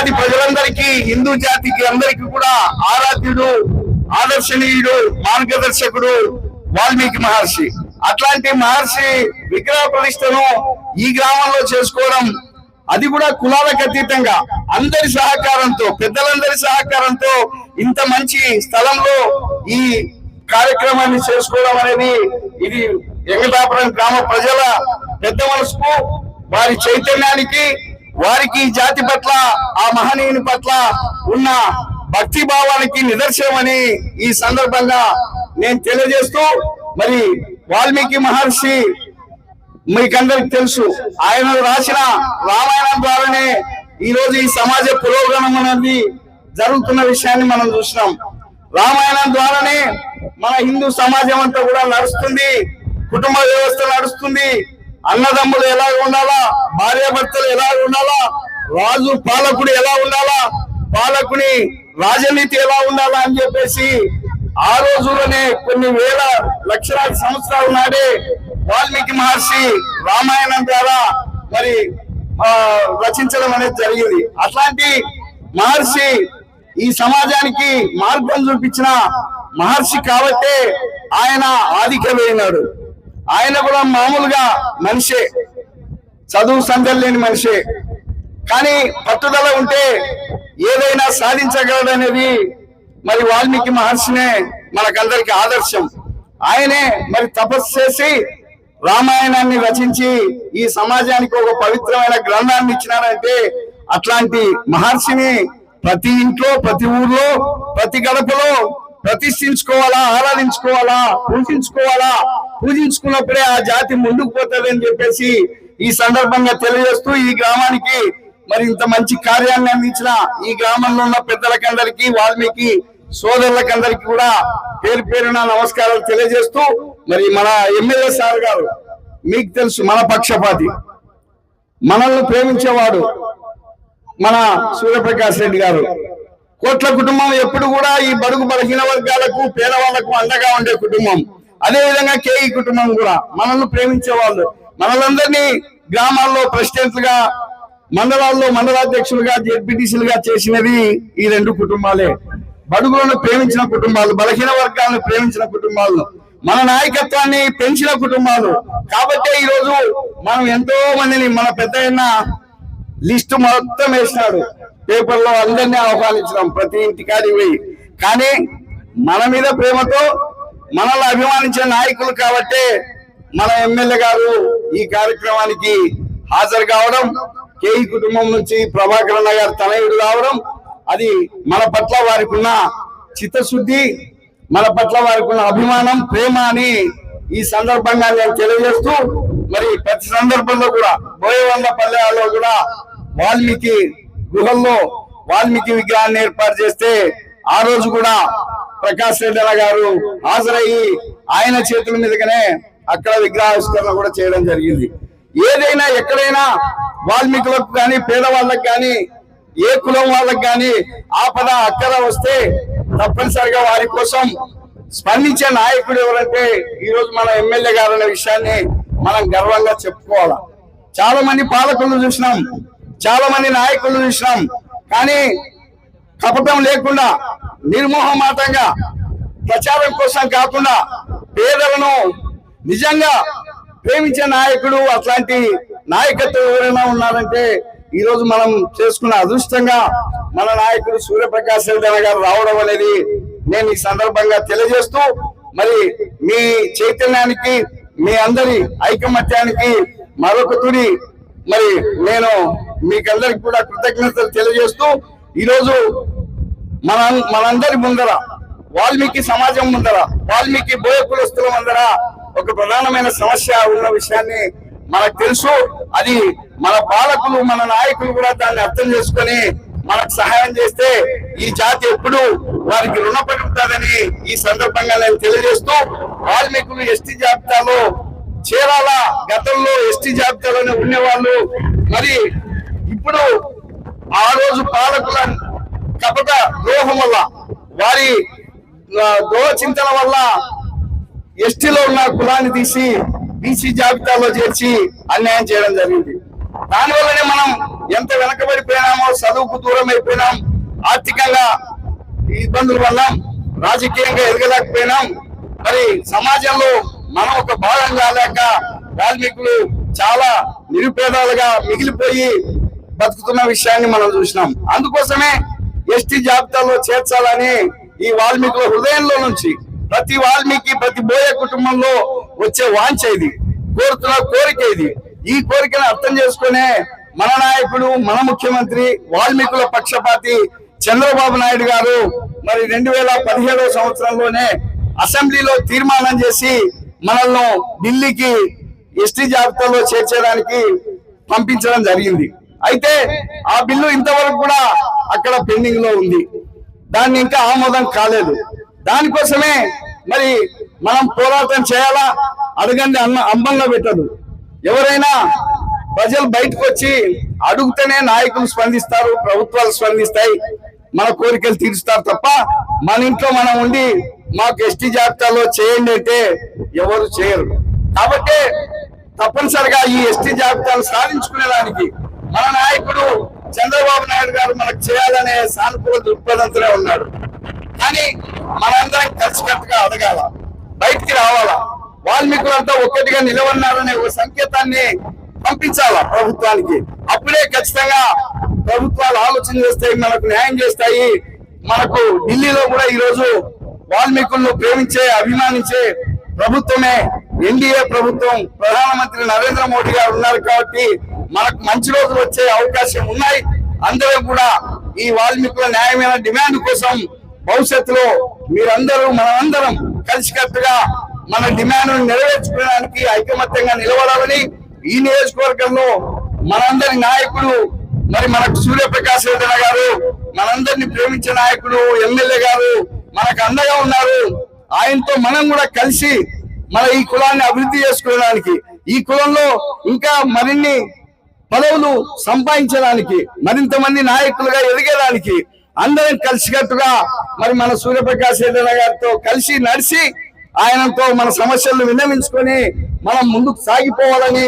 కోట్లాది ప్రజలందరికీ హిందూ జాతికి అందరికీ కూడా ఆరాధ్యుడు ఆదర్శనీయుడు మార్గదర్శకుడు వాల్మీకి మహర్షి. అట్లాంటి మహర్షి విగ్రహ ప్రతిష్టను ఈ గ్రామంలో చేసుకోవడం అది కూడా కులాలకు అతీతంగా. అందరి సహకారంతో పెద్దలందరి సహకారంతో ఇంత మంచి స్థలంలో ఈ కార్యక్రమాన్ని చేసుకోవడం అనేది ఇది వెంకటాపురం గ్రామ ప్రజల పెద్ద మనసుకు వారి చైతన్యానికి వారికి జాతి పట్ల ఆ మహనీయుని పట్ల ఉన్న భక్తి భావానికి నిదర్శనమని ఈ సందర్భంగా నేను తెలియజేస్తూ మరి వాల్మీకి మహర్షి మీకందరికి తెలుసు ఆయన రాసిన రామాయణం ద్వారానే ఈ రోజు ఈ సమాజ పురోగమనం అనేది జరుగుతున్న విషయాన్ని మనం చూసినాం. రామాయణం ద్వారానే మన హిందూ సమాజం అంతా కూడా నడుస్తుంది కుటుంబ వ్యవస్థ నడుస్తుంది అన్నదమ్ములు ఎలా ఉండాలా? భార్యాభర్తలు ఎలా ఉండాలా? రాజు పాలకుడు ఎలా ఉండాలా? పాలకుని రాజనీతి ఎలా ఉండాలా అని చెప్పేసి ఆ రోజుల్లోనే కొన్ని వేల లక్షలాది సంవత్సరాల నాడే వాల్మీకి మహర్షి రామాయణం ద్వారా మరి రచించడం అనేది జరిగింది. అట్లాంటి మహర్షి ఈ సమాజానికి మార్గం చూపించిన మహర్షి కాబట్టే ఆయన ఆధిక్యమైనాడు ఆయన కూడా మామూలుగా మనిషే. చదువు సందడి లేని మనిషే. కానీ పట్టుదల ఉంటే ఏదైనా సాధించగలడనేది మరి వాల్మీకి మహర్షినే మనకందరికి ఆదర్శం. ఆయనే మరి తపస్సు చేసి రామాయణాన్ని రచించి ఈ సమాజానికి ఒక పవిత్రమైన గ్రంథాన్ని ఇచ్చినారంటే అట్లాంటి మహర్షిని ప్రతి ఇంట్లో ప్రతి ఊర్లో ప్రతి గడపలో ప్రతిష్ఠించుకోవాలా ఆరాధించుకోవాలా పూజించుకోవాలా? పూజించుకున్నప్పుడే ఆ జాతి ముందుకు పోతుంది అని చెప్పేసి ఈ సందర్భంగా తెలియజేస్తూ ఈ గ్రామానికి మరి ఇంత మంచి కార్యాన్ని అందించిన ఈ గ్రామంలో ఉన్న పెద్దలకందరికీ వాల్మీకి సోదరులకందరికీ కూడా పేరు పేరున నమస్కారాలు తెలియజేస్తూ మరి మన ఎమ్మెల్యే సార్ గారు మీకు తెలుసు మన పక్షపాతి. మనల్ని ప్రేమించేవాడు మన సూర్యప్రకాష్ రెడ్డి గారు. కోట్ల కుటుంబం ఎప్పుడు కూడా ఈ బడుగు బలహీన వర్గాలకు పేదవాళ్ళకు అండగా ఉండే కుటుంబం. అదే విధంగా కేఈ కుటుంబం కూడా. మనల్ని ప్రేమించే వాళ్ళు. మనలందరినీ గ్రామాల్లో ప్రెసిడెంట్లుగా మండలాల్లో మండలాధ్యక్షులుగా జెడ్పీటీసీలుగా చేసినది ఈ రెండు కుటుంబాలే. బడుగులను ప్రేమించిన కుటుంబాలు బలహీన వర్గాలను ప్రేమించిన కుటుంబాలు. మన నాయకత్వాన్ని పెంచిన కుటుంబాలు. కాబట్టే ఈ రోజు మనం ఎంతో మందిని మన పెద్ద లిస్టు మొత్తం వేసినాడు. పేపర్లో అందరినీ ఆహ్వానించినాం. ప్రతి ఇంటికాడి పోయి. కానీ మన మీద ప్రేమతో మనల్ని అభిమానించే నాయకులు కాబట్టే మన ఎమ్మెల్యే గారు ఈ కార్యక్రమానికి హాజరు కావడం కేఈ కుటుంబం నుంచి ప్రభాకర్ గారు తనయుడు కావడం అది మన పట్ల వారికి ఉన్న చిత్తశుద్ధి మన పట్ల వారికి ఉన్న అభిమానం ప్రేమ అని ఈ సందర్భంగా నేను తెలియజేస్తూ మరి ప్రతి సందర్భంలో కూడా బోయవంద పల్లెల్లో కూడా వాల్మీకి గుహల్లో వాల్మీకి విగ్రహాన్ని ఏర్పాటు చేస్తే ఆ రోజు కూడా ప్రకాష్ రెడ్డి గారు హాజరయ్యి ఆయన చేతుల మీదుగానే అక్కడ విగ్రహావిష్కరణ కూడా చేయడం జరిగింది. ఏదైనా ఎక్కడైనా వాల్మీకులకు కానీ పేదవాళ్ళకి కానీ ఏ కులం వాళ్ళకి కానీ ఆపద అక్కర వస్తే తప్పనిసరిగా వారి కోసం స్పందించే నాయకుడు ఎవరంటే ఈరోజు మన ఎమ్మెల్యే గారు అనే విషయాన్ని మనం గర్వంగా చెప్పుకోవాలి. చాలా మంది పాలకులను చూసినాం. చాలా మంది నాయకులు చూసినాం. కానీ కపటం లేకుండా నిర్మోహమాటంగా ప్రచారం కోసం కాకుండా పేదలను నిజంగా ప్రేమించే నాయకుడు అట్లాంటి నాయకత్వం ఎవరైనా ఉన్నారంటే ఈ రోజు మనం చేసుకున్న అదృష్టంగా మన నాయకుడు సూర్యప్రకాశ్ రెడ్డి గారు రావడం అనేది నేను ఈ సందర్భంగా తెలియజేస్తూ మరి మీ చైతన్యానికి మీ అందరి ఐకమత్యానికి మరొక తుడి మరి నేను మీకందరికి కూడా కృతజ్ఞతలు తెలియజేస్తూ ఈరోజు మన మనందరి ముందర వాల్మీకి సమాజం ముందర వాల్మీకి బోయ కులస్తుల ముందర ఒక ప్రధానమైన సమస్య ఉన్న విషయాన్ని మనకు తెలుసు. అది మన పాలకులు మన నాయకులు కూడా దాన్ని అర్థం చేసుకొని మనకు సహాయం చేస్తే ఈ జాతి ఎప్పుడు వారికి రుణపడి ఉంటుందని ఈ సందర్భంగా నేను తెలియజేస్తూ వాల్మీకులు ఎస్టీ జాబితాలో గతంలో ఎస్టీ జాబితాలోనే ఉండేవాళ్ళు. మరి ఇప్పుడు ఆ రోజు పాలకుల కపట ద్రోహం వల్ల వారి ద్రోహ చింతన వల్ల ఎస్టీలో ఉన్న కులాన్ని తీసి బీసీ జాబితాలో చేర్చి అన్యాయం చేయడం జరిగింది. దానివల్లనే మనం ఎంత వెనకబడిపోయినామో చదువుకు దూరం అయిపోయినాం ఆర్థికంగా ఇబ్బందులు పడ్డాం రాజకీయంగా ఎదగలేకపోయినాం. మరి సమాజంలో మనం ఒక భాగం కాలేక కార్మికులు చాలా నిరుపేదాలుగా మిగిలిపోయి బతుకుతున్న విషయాన్ని మనం చూసినాం. అందుకోసమే ఎస్టీ జాబితాలో చేర్చాలని ఈ వాల్మీకుల హృదయంలో నుంచి ప్రతి వాల్మీకి ప్రతి బోయ కుటుంబంలో వచ్చే వాంఛ ఇది. కోరుతున్న కోరిక ఇది. ఈ కోరికను అర్థం చేసుకునే మన నాయకుడు మన ముఖ్యమంత్రి వాల్మీకుల పక్షపాతి చంద్రబాబు నాయుడు గారు మరి రెండు వేల పదిహేడవ సంవత్సరంలోనే అసెంబ్లీలో తీర్మానం చేసి మనల్ని ఢిల్లీకి ఎస్టీ జాబితాలో చేర్చడానికి పంపించడం జరిగింది. అయితే ఆ బిల్లు ఇంతవరకు కూడా అక్కడ పెండింగ్లో ఉంది. దాన్ని ఇంకా ఆమోదం కాలేదు. దానికోసమే మరి మనం పోరాటం చేయాలా? అడగండి అన్న అంబంగా పెట్టదు. ఎవరైనా ప్రజలు బయటకు వచ్చి అడుగుతేనే నాయకులు స్పందిస్తారు ప్రభుత్వాలు స్పందిస్తాయి మన కోరికలు తీరుస్తారు తప్ప మన ఇంట్లో మనం ఉండి మాకు ఎస్టీ జాబితాలో చేయండి అయితే ఎవరు చేయరు. కాబట్టి తప్పనిసరిగా ఈ ఎస్టీ జాబితాను సాధించుకునేదానికి మన నాయకుడు చంద్రబాబు నాయుడు గారు మనకు చేయాలనే సానుకూల దృక్పథంతోనే ఉన్నాడు. కానీ మనందరం కలిసికట్టుగా అడగాల బయటికి రావాలా వాల్మీకులంతా ఒక్కటిగా నిలవన్నారనే ఒక సంకేతాన్ని పంపించాలా ప్రభుత్వానికి. అప్పుడే ఖచ్చితంగా ప్రభుత్వాలు ఆలోచన చేస్తాయి మనకు న్యాయం చేస్తాయి. మనకు ఢిల్లీలో కూడా ఈ రోజు వాల్మీకులను ప్రేమించే అభిమానించే ప్రభుత్వమే ఎన్డీఏ ప్రభుత్వం ప్రధానమంత్రి నరేంద్ర మోడీ గారు ఉన్నారు కాబట్టి మనకు మంచి రోజులు వచ్చే అవకాశం ఉన్నాయి. అందరూ కూడా ఈ వాల్మీకుల న్యాయమైన డిమాండ్ కోసం భవిష్యత్తులో మీరందరూ మనమందరం కలిసికట్టుగా మన డిమాండ్ నెరవేర్చుకోవడానికి ఐకమత్యంగా నిలబడాలని ఈ నియోజకవర్గంలో మనందరి నాయకుడు మరి మనకు సూర్యప్రకాశ్ రెడ్డి గారు మనందరిని ప్రేమించే నాయకుడు ఎమ్మెల్యే గారు మనకు అండగా ఉన్నారు. ఆయనతో మనం కూడా కలిసి మన ఈ కులాన్ని అభివృద్ధి చేసుకోవడానికి ఈ కులంలో ఇంకా మరిన్ని పదవులు సంపాదించడానికి మరింత మంది నాయకులుగా ఎదిగేదానికి అందరం కలిసికట్టుగా మరి మన సూర్యప్రకాశ్ రెడ్డి గారితో కలిసి నడిచి ఆయనతో మన సమస్యలను విన్నవించుకొని మనం ముందుకు సాగిపోవాలని